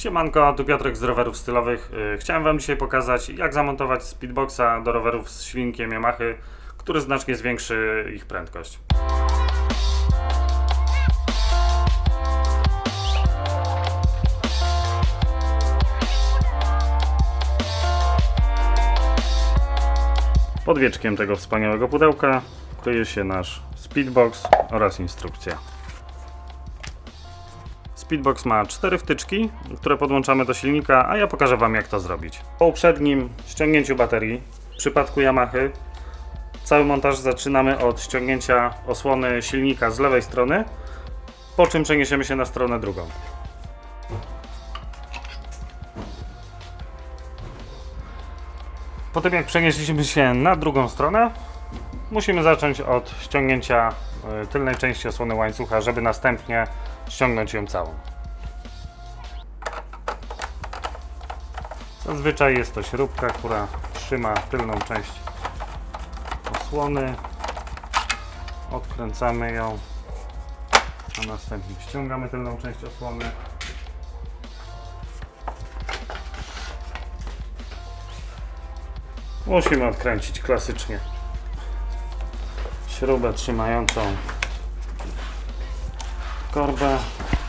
Siemanko, tu Piotrek z rowerów stylowych. Yy, Chciałem Wam dzisiaj pokazać, jak zamontować speedboxa do rowerów z silnikiem Yamaha, który znacznie zwiększy ich prędkość. Pod wieczkiem tego wspaniałego pudełka kryje się nasz speedbox oraz instrukcja. Speedbox ma cztery wtyczki, które podłączamy do silnika, a ja pokażę Wam jak to zrobić. Po uprzednim ściągnięciu baterii, w przypadku Yamaha, cały montaż zaczynamy od ściągnięcia osłony silnika z lewej strony, po czym przeniesiemy się na stronę drugą. Po tym jak przenieśliśmy się na drugą stronę, musimy zacząć od ściągnięcia y, tylnej części osłony łańcucha, żeby następnie ściągnąć ją całą. Zazwyczaj jest to śrubka, która trzyma tylną część osłony. Odkręcamy ją, a następnie ściągamy tylną część osłony. Musimy odkręcić klasycznie śrubę trzymającą korbę.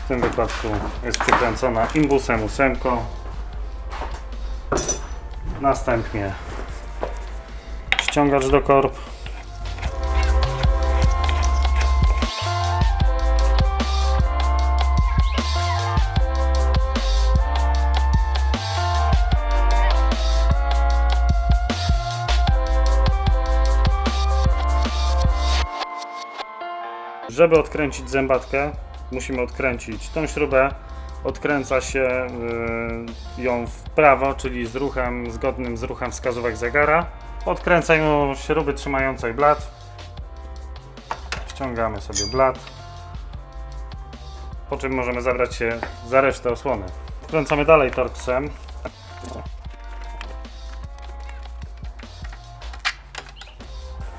W tym wypadku jest przykręcona imbusem ósemką. Następnie ściągacz do korb. Żeby odkręcić zębatkę, musimy odkręcić tą śrubę. Odkręca się y, ją w prawo, czyli z ruchem zgodnym z ruchem wskazówek zegara. Po odkręceniu śruby trzymającej blat, ściągamy sobie blat, po czym możemy zabrać się za resztę osłony. Wkręcamy dalej torksem.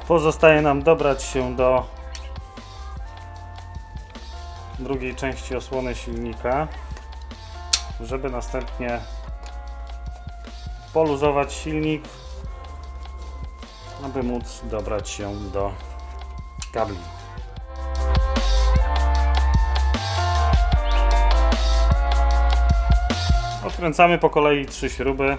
Pozostaje nam dobrać się do drugiej części osłony silnika, żeby następnie poluzować silnik, aby móc dobrać się do kabli. Odkręcamy po kolei trzy śruby.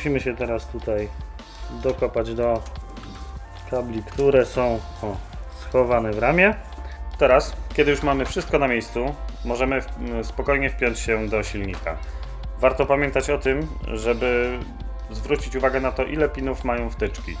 Musimy się teraz tutaj dokopać do kabli, które są o, schowane w ramię. Teraz, kiedy już mamy wszystko na miejscu, możemy w, m, spokojnie wpiąć się do silnika. Warto pamiętać o tym, żeby zwrócić uwagę na to, ile pinów mają wtyczki.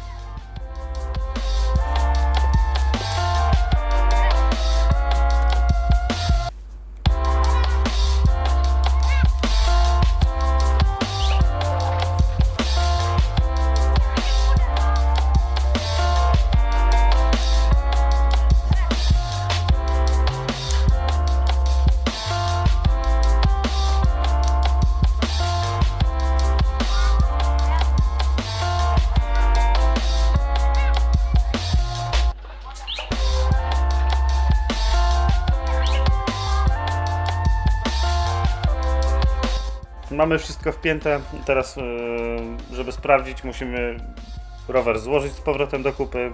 Mamy wszystko wpięte. Teraz, yy, żeby sprawdzić, musimy rower złożyć z powrotem do kupy.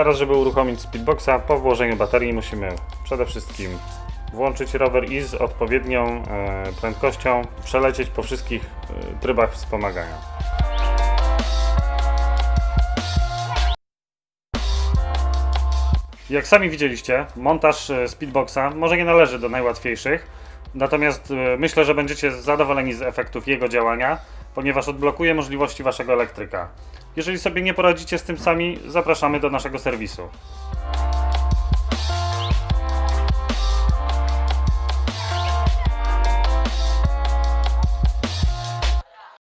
Teraz, żeby uruchomić speedboxa, po włożeniu baterii musimy przede wszystkim włączyć rower i z odpowiednią e, prędkością przelecieć po wszystkich e, trybach wspomagania. Jak sami widzieliście, montaż e, speedboxa może nie należy do najłatwiejszych, natomiast myślę, że będziecie zadowoleni z efektów jego działania, ponieważ odblokuje możliwości waszego elektryka. Jeżeli sobie nie poradzicie z tym sami, zapraszamy do naszego serwisu.